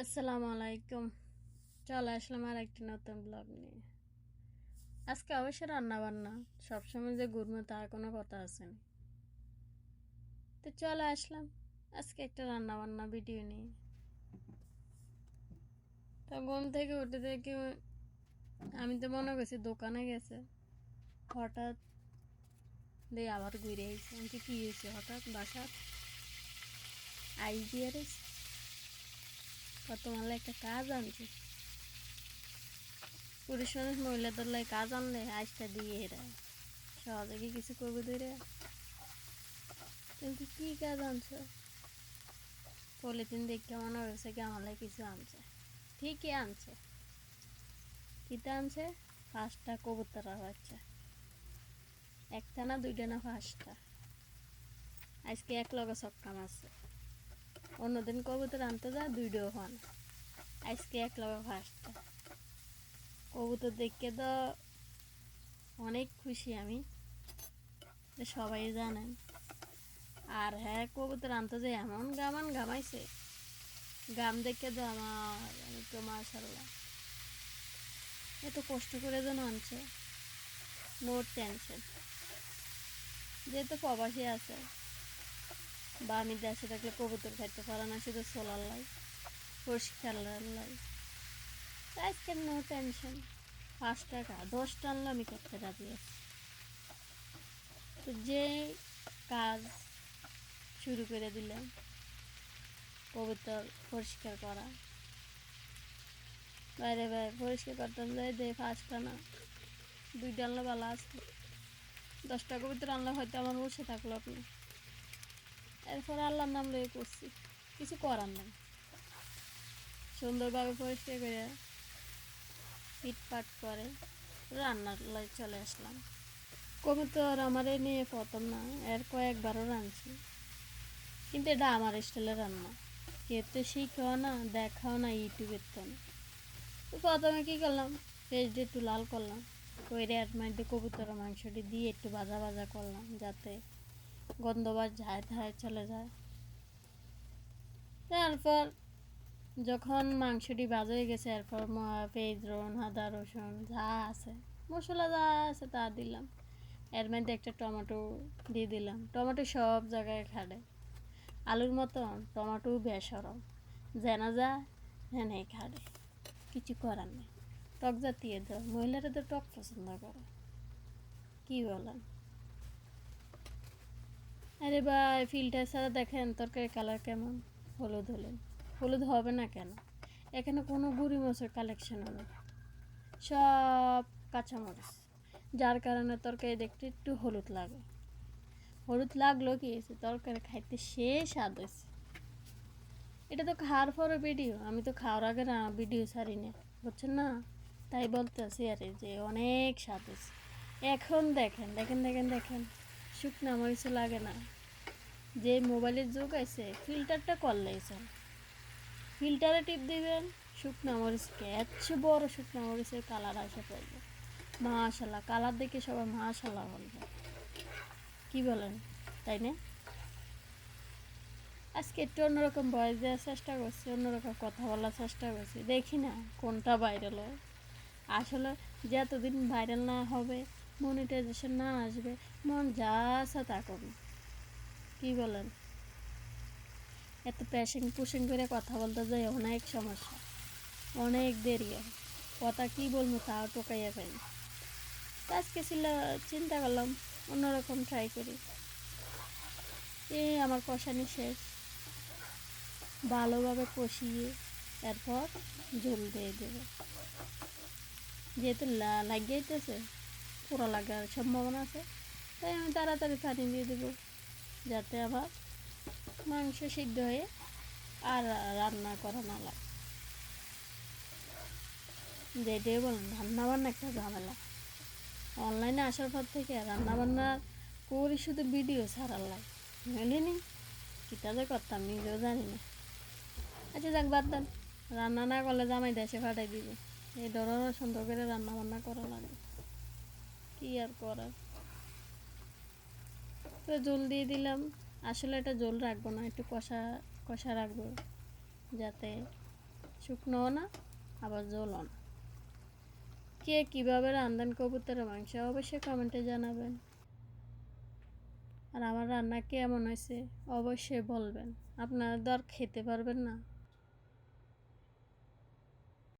আসসালামু আলাইকুম। চলে আসলাম আর একটি নতুন ব্লগ নিয়ে। আজকে অবশ্য রান্না বান্না সবসময় যে ঘুরবো তার কোনো কথা আছে না। তো চলে আসলাম আজকে একটা রান্না বান্না ভিডিও নিয়ে। তো ঘুম থেকে উঠে থেকে আমি তো মনে করছি দোকানে গেছে। হঠাৎ দিয়ে আবার ঘুরে আইছে আমি কি হয়েছে? হঠাৎ বাসার আই দিয়ে রয়েছে? কত মালে একটা কাজ আনছে পুরুষ মানুষ মহিলাদের লাই কাজ আনলে আজটা দিয়ে এরা সহজে কি কিছু করবে ধরে কিন্তু কি কাজ আনছো পলিথিন দেখে মনে হয়েছে কি আমার কিছু আনছে ঠিকই আনছে কিতা আনছে পাঁচটা কবুতর হচ্ছে একটা না দুইটা না পাঁচটা আজকে এক লগে সক্কাম আছে অন্যদিন কবুতর আনতে যা দুইটাও হন। আজকে এক লগে ফার্স্টটা কবুতর দেখে তো অনেক খুশি আমি সবাই জানেন। আর হ্যাঁ কবুতর আনতে যে এমন গামান গামাইছে। গাম দেখে তো আমার, আমি তো মাশাল্লাহ এত কষ্ট করে যেন আনছে। No tension. যেহেতু প্রবাসী আছে বা আমি দেশে থাকলে কবুতর খাইতে পারে না, শুধু সোলার লাই পরিষ্কার লাই। আজকে নো টেনশন পাঁচ টাকা দশটা আনলে আমি করতে রাজি আছি। তো যে কাজ শুরু করে দিলাম, কবুতর পরিষ্কার করা। বাইরে বাইরে পরিষ্কার করতাম যাই দে পাঁচটা না, দুইটা আনলে ভালো আছে। দশটা কবুতর আনলে হয়তো আমার বসে থাকল আপনি। এরপর আল্লাহর নাম লয়ে করছি কিছু করার নেই। সুন্দরভাবে পরিষ্কার করে পিটপাট করে রান্নার লাই চলে আসলাম। কবে তো আর আমারে নিয়ে প্রথম না, এর কয়েকবারও রাঁধছি। কিন্তু এটা আমার স্টাইলের রান্না। কেউ তো শিখাও না, দেখাও না ইউটিউবের তো না প্রথমে কী করলাম, পেঁয়াজটা একটু লাল করলাম। কইরে এর মধ্যে কবুতরের মাংসটি দিয়ে একটু ভাজা ভাজা করলাম, যাতে গন্ধবাজ ঝায় ধায় চলে যায়। তারপর যখন মাংসটি হয়ে গেছে, এরপর পেঁয়াজ রসুন আদা, রসুন যা আছে, মশলা যা আছে তা দিলাম। এর মধ্যে একটা টমেটো দিয়ে দিলাম। টমেটো সব জায়গায় খাড়ে আলুর মতন, টমেটো বেসরম। জেনা যা, হেনে খাড়ে কিছু করার নেই। টক জাতীয় দাও মহিলারা তো টক পছন্দ করে। কী বলেন? আরে ভাই ফিল্টার ছাড়া দেখেন তরকারি কালার কেমন? হলুদ হলুদ। হলুদ হবে না কেন? এখানে কোনো গুঁড়ি মশার কালেকশনও নেই। সব কাঁচামরিচ। যার কারণে তরকারি দেখতে একটু হলুদ লাগে। হলুদ লাগল কি তরকারি খাইতে সে স্বাদ হয়েছে। এটা তো খাওয়ার পরে ভিডিও আমি তো খাওয়ার আগে না ভিডিও ছাড়ি না বুঝছেন না? তাই বলতে বলতেছি আরে যে অনেক স্বাদ হয়েছে। এখন দেখেন দেখেন দেখেন দেখেন। শুকনা মরিচ লাগে না। যে মোবাইলের যুগ আছে ফিল্টারটা করলেই চল। ফিল্টারে টিপ দিবেন, শুকনা মরিচকে এত বড় শুকনা মরিচের কালার আসে পড়বে। মাশাল্লাহ, কালার দেখে সবাই মাশাল্লাহ বলবে। কী বলেন, তাই না? আজকে একটু অন্যরকম বয়স দেওয়ার চেষ্টা করছি, অন্যরকম কথা বলার চেষ্টা করছি। দেখি না কোনটা ভাইরাল হয়। আসলে যতদিন ভাইরাল না হবে মনিটাইজেশন না আসবে, মন যা আছে তা করবে কী বলেন? এত প্যাশিং পুশিং করে কথা বলতে যাই অনেক সমস্যা, অনেক দেরি হয়। কথা কী বলব তাও টোকাইয়া পাই আজকে ছিল, চিন্তা করলাম অন্যরকম ট্রাই করি। এই আমার কষানি শেষ। ভালোভাবে কষিয়ে এরপর জল দিয়ে দেবে। যেহেতু লাগিয়েছে পোড়া লাগার সম্ভাবনা আছে। তাই আমি তাড়াতাড়ি পানি দিয়ে দেবো, যাতে আবার মাংস সিদ্ধ হয়ে আর রান্না করা না লাগে। যেটাই বলুন, রান্নাবান্না একটা ঝামেলা। অনলাইনে আসার পর থেকে রান্নাবান্না করি শুধু ভিডিও ছাড়ার লাগে। মেলেনি কীটা যে করতাম নিজেও জানি না। আচ্ছা যাক, বাদ দেন। রান্না না করলে জামাই দেশে ফাটাই দিবে। এই ধরনের সুন্দর করে রান্না বান্না করা লাগে। কি আর করার? তো জল দিয়ে দিলাম। আসলে এটা জল রাখব না, একটু কষা কষা রাখব যাতে শুকনোও না, আবার জলও না। কে কীভাবে রান্ধেন কবুতরের মাংস অবশ্যই কমেন্টে জানাবেন। আর আমার রান্না কেমন হয়েছে অবশ্যই বলবেন। আপনারা তো আর খেতে পারবেন না।